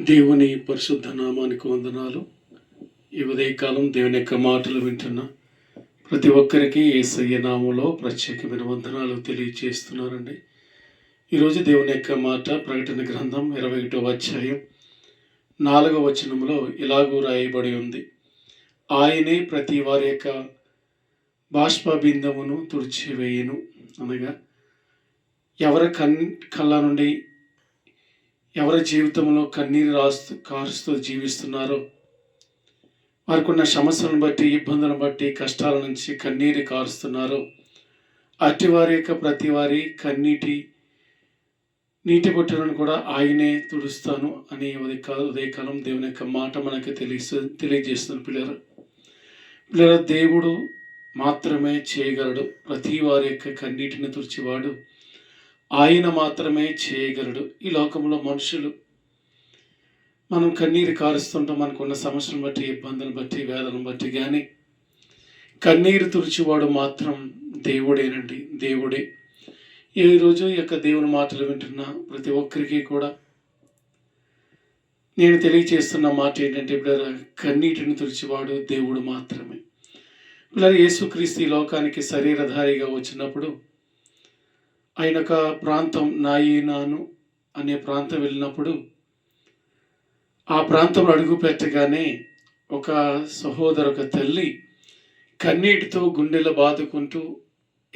దేవుని పరిశుద్ధ నామానికి వందనాలు. ఈ ఉదయకాలం దేవుని యొక్క మాటలు వింటున్న ప్రతి ఒక్కరికి ఏసయ్య నామంలో ప్రత్యేకమైన వందనాలు తెలియజేస్తున్నారండి. ఈరోజు దేవుని యొక్క మాట ప్రకటన గ్రంథం ఇరవై ఒకటో అధ్యాయం నాలుగవ వచనంలో ఇలాగూ రాయబడి ఉంది. ఆయనే ప్రతి వారి యొక్క బాష్పబిందమును తుడిచివేయును అనగా ఎవరి కన్ కళ్ళ నుండి ఎవరి జీవితంలో కన్నీరు రాస్తూ కారుస్తూ జీవిస్తున్నారో వారికి ఉన్న సమస్యలను బట్టి ఇబ్బందులను బట్టి కష్టాల నుంచి కన్నీరు కారుస్తున్నారో అట్టి వారి యొక్క ప్రతి వారి కన్నీటి నీటి బొట్టులను కూడా ఆయనే తుడుస్తాను అని ఉదయ ఉదయకాలం దేవుని యొక్క మాట మనకు తెలియస్తూ తెలియజేస్తుంది పిల్లలు. పిల్లల దేవుడు మాత్రమే చేయగలడు. ప్రతి వారి యొక్క కన్నీటిని తుడిచివాడు ఆయన మాత్రమే చేయగలడు ఈ లోకంలో మనుషులు. మనం కన్నీరు కారుస్తుంటాం మనకున్న సమస్యలను బట్టి ఇబ్బందులను బట్టి వేదలను బట్టి కానీ కన్నీరు తుడిచివాడు మాత్రం దేవుడేనండి దేవుడే. ఈ రోజు ఈ యొక్క దేవుని మాటలు వింటున్న ప్రతి ఒక్కరికి కూడా నేను తెలియచేస్తున్న మాట ఏంటంటే ఇప్పుడు కన్నీటిని తుడిచివాడు దేవుడు మాత్రమే. ఇలా యేసుక్రీస్తు ఈ లోకానికి శరీరధారిగా వచ్చినప్పుడు ఆయన ఒక ప్రాంతం నాయినాను అనే ప్రాంతం వెళ్ళినప్పుడు ఆ ప్రాంతంలో అడుగు పెట్టగానే ఒక సహోదరు ఒక తల్లి కన్నీటితో గుండెలు బాదుకుంటూ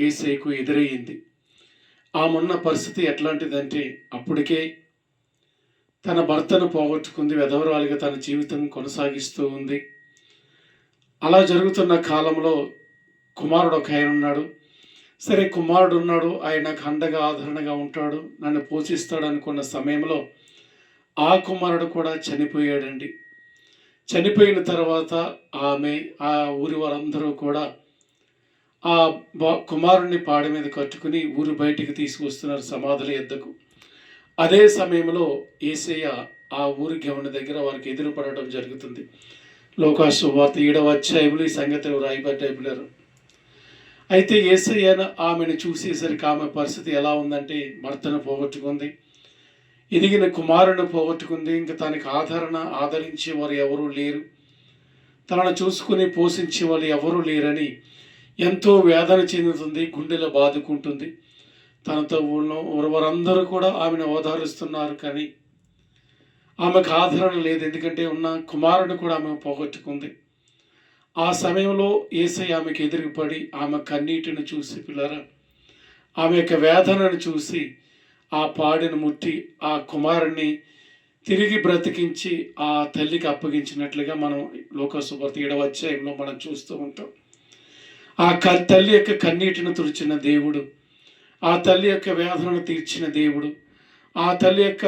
ఏసైకు ఎదురయ్యింది. ఆమెన్న పరిస్థితి ఎట్లాంటిదంటే అప్పటికే తన భర్తను పోగొట్టుకుంది వెధవరాలుగా తన జీవితం కొనసాగిస్తూ ఉంది. అలా జరుగుతున్న కాలంలో కుమారుడు ఒక ఆయన ఉన్నాడు. సరే కుమారుడు ఉన్నాడు ఆయన అండగా ఆదరణగా ఉంటాడు నన్ను పోషిస్తాడు అనుకున్న సమయంలో ఆ కుమారుడు కూడా చనిపోయాడండి. చనిపోయిన తర్వాత ఆమె ఆ ఊరి వారందరూ కూడా ఆ బా కుమారుణ్ణి పాడి మీద కట్టుకుని ఊరు బయటికి తీసుకొస్తున్నారు సమాధుల ఎద్దకు. అదే సమయంలో ఏసయ్య ఆ ఊరి గమన దగ్గర వారికి ఎదురుపడటం జరుగుతుంది. లోకాసు వార్త ఏడవ అధ్యాయంలో ఈ సంగతి రాయబడ్డాయి అయితే ఏసయ్యన ఆమెను చూసేసరికి ఆమె పరిస్థితి ఎలా ఉందంటే భర్తను పోగొట్టుకుంది. ఎదిగిన కుమారుని పోగొట్టుకుంది. ఇంకా తనకి ఆదరణ ఆదరించే వారు ఎవరూ లేరు. తనను చూసుకుని పోషించే వాళ్ళు ఎవరూ లేరని ఎంతో వేదన చెందుతుంది గుండెలో బాదుకుంటుంది. తనతో ఉన్న వారందరూ కూడా ఆమెను ఓదారుస్తున్నారు కానీ ఆమెకు ఆదరణ లేదు. ఎందుకంటే ఉన్న కుమారుడు కూడా ఆమె పోగొట్టుకుంది. ఆ సమయంలో ఏసై ఆమెకు ఎదురుపడి ఆమె కన్నీటిని చూసి పిల్లరా ఆమె యొక్క వేదనను చూసి ఆ పాడిని ముట్టి ఆ కుమారుణ్ణి తిరిగి బ్రతికించి ఆ తల్లికి అప్పగించినట్లుగా మనం లోకసుభర్తి ఏడవ అధ్యాయంలో మనం చూస్తూ ఉంటాం. ఆ క తల్లి యొక్క కన్నీటిని తుడిచిన దేవుడు ఆ తల్లి యొక్క వేదనను తీర్చిన దేవుడు ఆ తల్లి యొక్క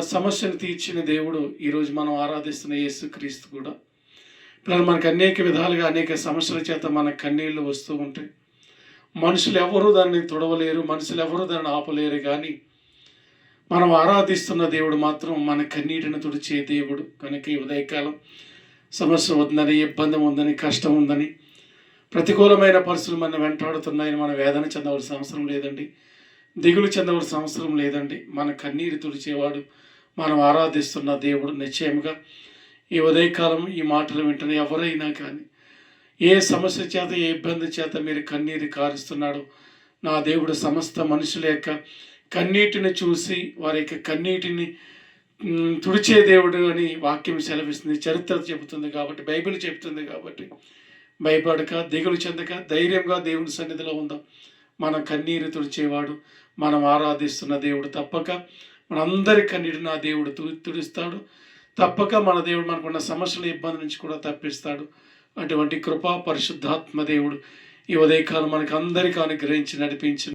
సమస్యను తీర్చిన దేవుడు ఈరోజు మనం ఆరాధిస్తున్న యేసుక్రీస్తు కూడా ఇప్పుడు మనకు అనేక విధాలుగా అనేక సమస్యల చేత మన కన్నీళ్ళు వస్తూ ఉంటాయి. మనుషులు ఎవరు దాన్ని తుడవలేరు మనుషులు ఎవరు దాన్ని ఆపలేరు కానీ మనం ఆరాధిస్తున్న దేవుడు మాత్రం మన కన్నీటిని తుడిచే దేవుడు. కనుక ఈ ఉదయకాలం సమస్య ఉందని ఇబ్బంది ఉందని కష్టం ఉందని ప్రతికూలమైన పరిస్థితులు మన వెంటాడుతున్నాయని మనం వేదన చెందవలసిన అవసరం లేదండి. దిగులు చెందవలసిన అవసరం లేదండి. మన కన్నీరు తుడిచేవాడు మనం ఆరాధిస్తున్న దేవుడు నిశ్చయముగా ఈ ఉదయకాలం ఈ మాటలు వింటున్న ఎవరైనా కానీ ఏ సమస్య చేత ఏ ఇబ్బంది చేత మీరు కన్నీరు కారుస్తున్నాడు నా దేవుడు సమస్త మనుషుల యొక్క కన్నీటిని చూసి వారి యొక్క కన్నీటిని తుడిచే దేవుడు అని వాక్యం సెలవిస్తుంది. చరిత్ర చెబుతుంది కాబట్టి బైబిల్ చెబుతుంది కాబట్టి భయపడక దిగులు చెందక ధైర్యంగా దేవుని సన్నిధిలో ఉందాం. మన కన్నీరు తుడిచేవాడు మనం ఆరాధిస్తున్న దేవుడు తప్పక. మనందరి కన్నీరు నా దేవుడు తుడిస్తాడు. తప్పక మన దేవుడు మనకున్న సమస్యల ఇబ్బంది నుంచి కూడా తప్పిస్తాడు. అటువంటి కృపా పరిశుద్ధాత్మ దేవుడు ఈ ఉదయకాలం మనకు అందరికీ అనుగ్రహించి నడిపించి